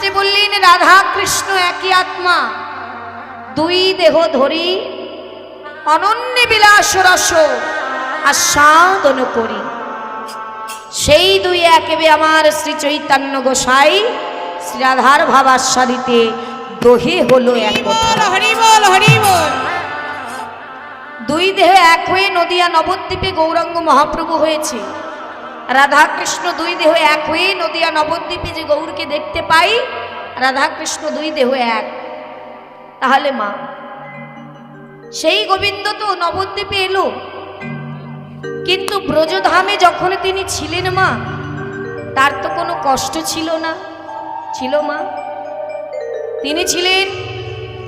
শাস্ত্রী বললেন রাধা কৃষ্ণ একই আত্মা। দুই দেহ ধরি অনন্য বিলাস রস আস্বাদন করি। সেই দুই একেবে আমার শ্রী চৈতন্য গোসাই শ্রী রাধার ভাব আস্বাদিতে দোহে হলো দুই দেহ এক হয়ে নদিয়া নবদ্বীপে গৌরাঙ্গ মহাপ্রভু হয়েছে। রাধাকৃষ্ণ দুই দেহ এক হয়ে নদিয়া নবদ্বীপে যে গৌরকে দেখতে পাই, রাধাকৃষ্ণ দুই দেহ এক। তাহলে মা, সেই গোবিন্দ তো নবদ্বীপে এলো। কিন্তু ব্রজধামে যখন তিনি ছিলেন মা, তার তো কোনো কষ্ট ছিল না। ছিল মা? তিনি ছিলেন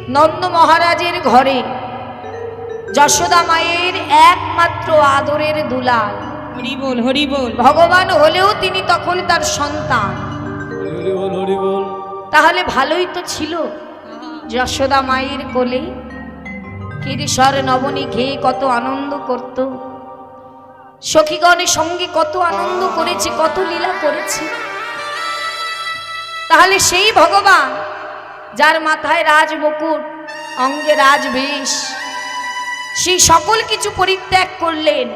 নন্দ মহারাজের ঘরে, যশোদা মায়ের একমাত্র আদরের দুলাল। হরি বল হরি বল। ভগবান হলেও তিনি তখন তার সন্তান। হরি বল হরি বল। তাহলে ভালোই তো ছিল। যশোদা মায়ের কোলে কিরিশ্বর নবনী খেয়ে কত আনন্দ করত। সখীগণের সঙ্গে কত আনন্দ করেছে কত লীলা করেছে। তাহলে সেই ভগবান যার মাথায় রাজ মুকুট অঙ্গে রাজবেশ সেই সকল কিছু পরিত্যাগ করলেন।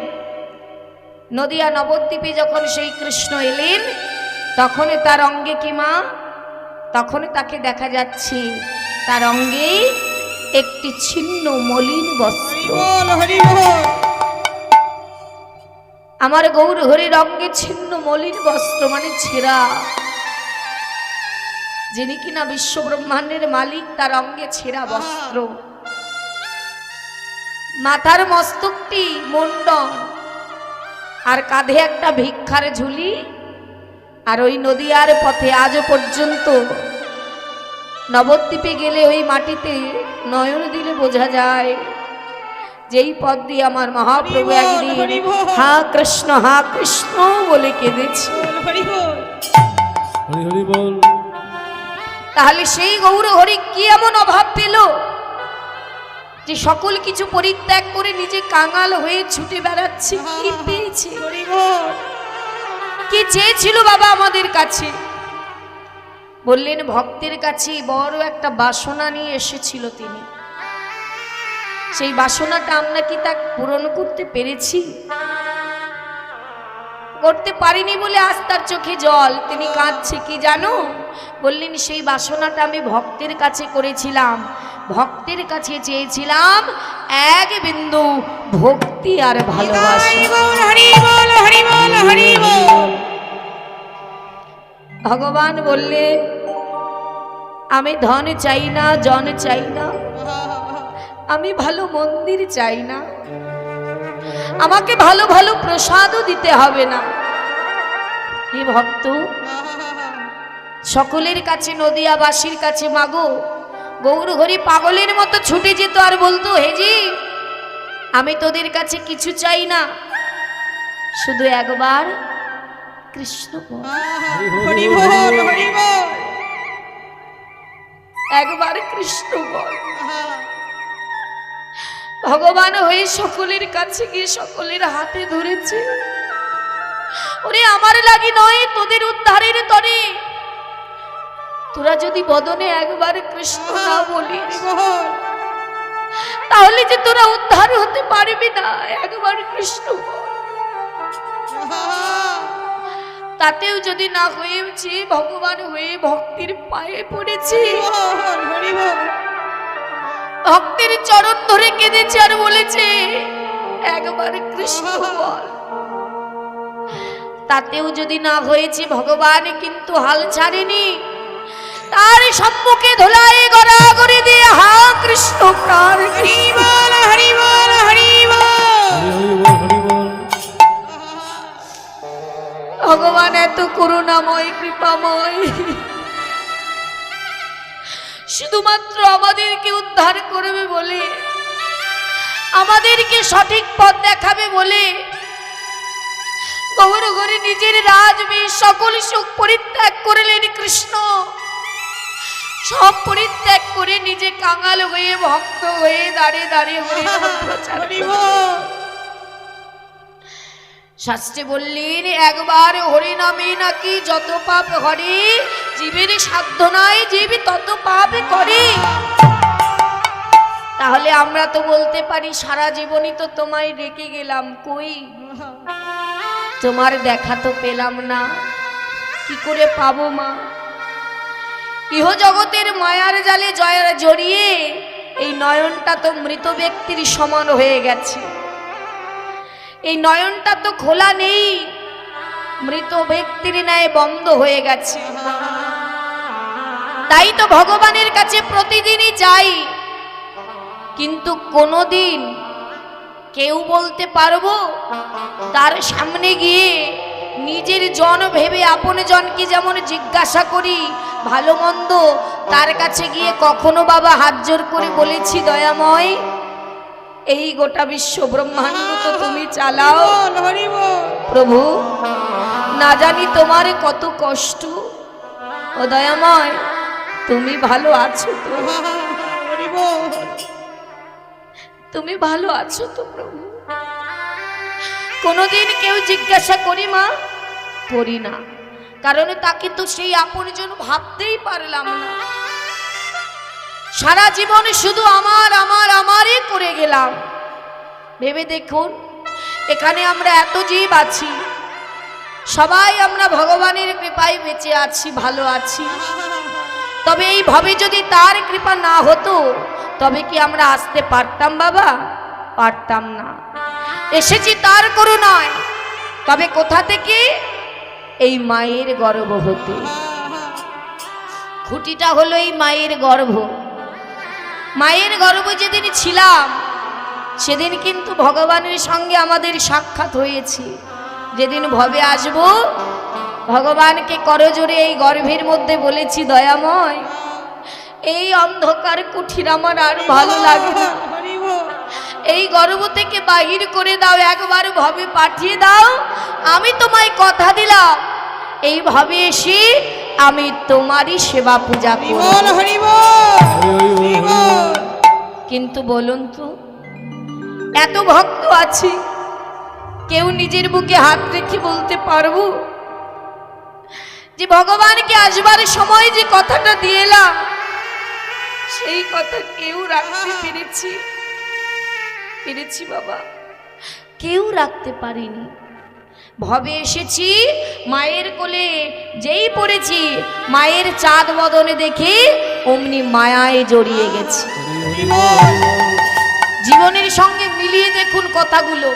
নদিয়া নবদ্বীপে যখন সেই কৃষ্ণ এলেন তখন তার অঙ্গে কি মা? তখন তাকে দেখা যাচ্ছে তার অঙ্গে একটি ছিন্ন মলিন বস্ত্র। আমার গৌর হরির অঙ্গে ছিন্ন মলিন বস্ত্র মানে ছেঁড়া। যিনি কিনা বিশ্ব ব্রহ্মাণ্ডের মালিক তার অঙ্গে ছেঁড়া বস্ত্র। মাথার মস্তকটি মুন্ডন আর কাঁধে একটা ভিক্ষার ঝুলি আর ওই নদীয়ার পথে আজও পর্যন্ত নবদ্বীপে গেলে ওই মাটিতে নয়ন দিলে বোঝা যায় যেই পথ দিয়ে আমার মহাপ্রভু একদিন হা কৃষ্ণ হা কৃষ্ণ বলে কেঁদেছে। তাহলে সেই গৌর হরি কি এমন অভাব পেল? যে সকল কিছু পরিত্যাগ করে নিজে কাঙাল হয়ে ছুটে বেড়াচ্ছে, কি পেয়েছে? কি চেয়েছিল বাবা আমাদের কাছে? বললেন, ভক্তের কাছে বড় একটা বাসনা নিয়ে এসেছিল তিনি। সেই বাসনাটা আমরা কি তা পূরণ করতে পেরেছি? করতে পারিনি বলে আজ তার চোখে জল। তিনি কাঁদছে, কি জানো? বললেন, সেই বাসনাটা আমি ভক্তের কাছে করেছিলাম। ভক্তের কাছে চেয়েছিলাম এক বিন্দু ভক্তি আর ভগবান বললে আমি ধন চাই না জন চাই না আমি ভালো মন্দির চাই না আমাকে ভালো ভালো প্রসাদও দিতে হবে না। হে ভক্ত সকলের কাছে নদিয়াবাসীর কাছে মাগো গৌর হরি পাগলের মতো ছুটে যেত আর বলতো হেজি আমি তোদের কাছে কিছু চাই না। শুধু একবার কৃষ্ণ একবার কৃষ্ণ ভগবান হয়ে সকলের কাছে গিয়ে সকলের হাতে ধরেছে। ওরে, আমার লাগি নয় তোদের উদ্ধারের তরে। তোরা যদি বদনে একবার কৃষ্ণ না বলিস তাহলে যে তোরা উদ্ধার হতে পারবি না একবার কৃষ্ণ বল। তাতেও যদি না হয়েছে ভগবান হয়ে ভক্তির পায়ে পড়েছি। ভক্তের চরণ ধরে কেঁদেছে আর বলেছে একবার কৃষ্ণ বল। তাতেও যদি না হয়েছে ভগবান কিন্তু হাল ছাড়েনি। তার সম্মুখে ধোলাই গড়াগড়ি দিয়ে হা কৃষ্ণ প্রাণ হরি বল হরি বল বল। ভগবান এত করুণাময় কৃপাময়। শুধুমাত্র আমাদেরকে উদ্ধার করবে বলে আমাদেরকে সঠিক পথ দেখাবে বলে গৌর ঘরে নিজের রাজবেশ সকল সুখ পরিত্যাগ করলেন কৃষ্ণ। সব পরিত্যাগ করে নিজে কাঙাল হয়ে ভক্ত হয়ে দাঁড়িয়ে দাঁড়িয়ে প্রচার হরি শাস্ত্রে বললেন একবার হরিনামে নাকি যত পাপ হরে জীবের সাধ্য নাই জীব তত পাবে করে। তাহলে আমরা তো বলতে পারি সারা জীবনই তো তোমায় রেখে গেলাম কই? তোমার দেখা তো পেলাম না। কি করে পাবো মা? ইহ জগতের মায়ার জালে জয়ার জড়িয়ে এই নয়নটা তো মৃত ব্যক্তির সমান হয়ে গেছে। এই নয়নটা তো খোলা নেই, মৃত ব্যক্তির ন্যায় বন্ধ হয়ে গেছে। তাই তো ভগবানের কাছে প্রতিদিনই যাই, কিন্তু কোনোদিন কেউ বলতে পারব তার সামনে গিয়ে নিজের জন ভেবে আপন জনকে যেমন জিজ্ঞাসা করি, ভালো মন্দ, তার কাছে গিয়ে কখনো বাবা হাত জোর করে বলেছি, দয়াময়, এই গোটা বিশ্ব ব্রহ্মাণ্ড তো তুমি চালাও। প্রভু, না জানি তোমার কত কষ্ট। ও দয়াময়, তুমি ভালো আছো তো। তুমি ভালো আছো তো প্রভু। কোনোদিন কেউ জিজ্ঞাসা করি মা, করি না। কারণ তাকে তো সেই আপনজন ভাবতেই পারলাম না। সারা জীবন শুধু আমার আমার, আমারই করে গেলাম। ভেবে দেখুন, এখানে আমরা এত জীব আছি। সবাই আমরা ভগবানের কৃপায় বেঁচে আছি, ভালো আছি। তবে এই ভাবে যদি তার কৃপা না হতো, তবে কি আমরা আসতে পারতাম বাবা? পারতাম না। এসেছি তার করুণায়। তবে কোথা থেকে? এই মায়ের গর্ভ হতে খুঁটিটা হলো এই মায়ের গর্ভ। মায়ের গর্ভ যেদিন ছিলাম, সেদিন কিন্তু ভগবানের সঙ্গে আমাদের সাক্ষাৎ হয়েছে। যেদিন ভবে আসব, ভগবানকে করজোরে এই গর্ভের মধ্যে বলেছি, দয়াময়, এই অন্ধকার কুঠির আমার আর ভালো লাগে না। এই গর্ভ থেকে বাহির করে দাও একবার ভবে পাঠিয়ে দাও। আমি তোমায় কথা দিলাম। এই এইভাবে এসে আমি তোমারই সেবা পূজা কিন্তু বলুন তো এত ভক্ত আছে কেউ নিজের বুকে হাত রেখে বলতে পারব? যে ভগবানকে আসবার সময় যে কথাটা দিয়ে এলাম সেই কথা কেউ রাখতে পেরেছি? পেরেছি বাবা। কেউ রাখতে পারেনি। ভবে এসেছি মায়ের কোলে যেই পড়েছি মায়ের চাঁদ বদনে দেখে অমনি মায়ায় জড়িয়ে গেছি। জীবনের সঙ্গে মিলিয়ে দেখুন কথাগুলো।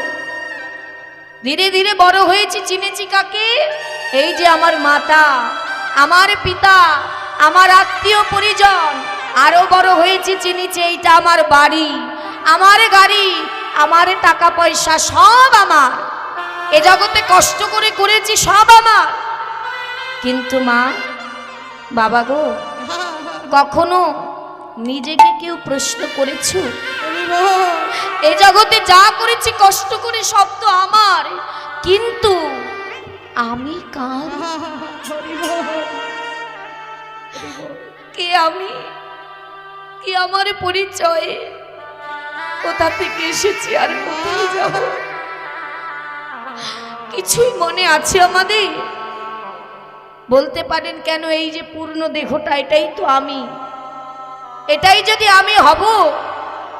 ধীরে ধীরে বড় হয়েছি চিনেছি কাকে? এই যে আমার মাতা আমার পিতা আমার আত্মীয় পরিজন আরও বড় হয়েছি চিনেছি এইটা আমার বাড়ি। আমার গাড়ি, আমার টাকা পয়সা সব আমার। এ জগতে কষ্ট করে করেছি সব আমার। কিন্তু মা, বাবা গো, কখনো নিজেকে কেউ প্রশ্ন করেছ? এ জগতে যা করেছি, কষ্ট করে সব তো আমার। কিন্তু আমি কার? কে আমি? কি আমার পরিচয়? কোথা থেকে এসেছি আর কোথায় যাব? কিছুই মনে আছে আমাদের? বলতে পারেন কেন এই যে পূর্ণ দেহটা, এটাই তো আমি। এটাই যদি আমি হব,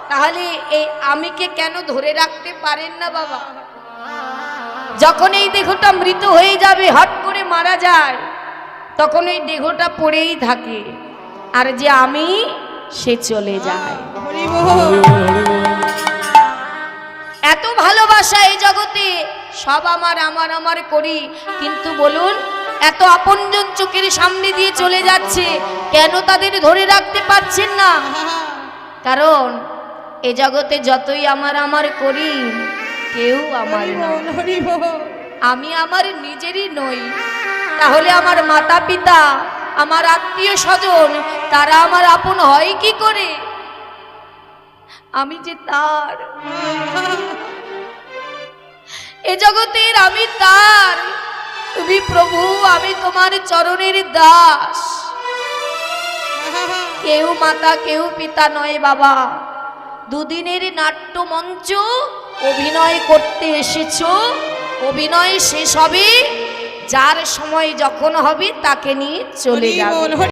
তাহলে এই আমিকে কেন ধরে রাখতে পারেন না বাবা? যখন এই দেহটা মৃত হয়ে যাবে, হট করে মারা যায়, তখন ওই দেহটা পড়েই থাকে। আর যে আমি, সে চলে যায়। জগতে সব আমার আমার আমার করি। কিন্তু বলুন এত আপনজন চোখের সামনে দিয়ে চলে যাচ্ছে কেন তাদের ধরে রাখতে পারছেন না? কারণ এ জগতে যতই আমার আমার করি কেউ আমার আমি আমার নিজেরই নই। তাহলে আমার মাতা পিতা আমার আত্মীয় স্বজন তারা আমার আপন হয় কি করে? আমি যে তার। এ জগতের আমি তার। তুমি প্রভু আমি তোমার চরণের দাস। কেউ মাতা কেউ পিতা নয় বাবা। দুদিনের নাট্য মঞ্চ অভিনয় করতে এসেছ। অভিনয় শেষ হবে। যার সময় যখন হবে তাকে নিয়ে চলে যাবে।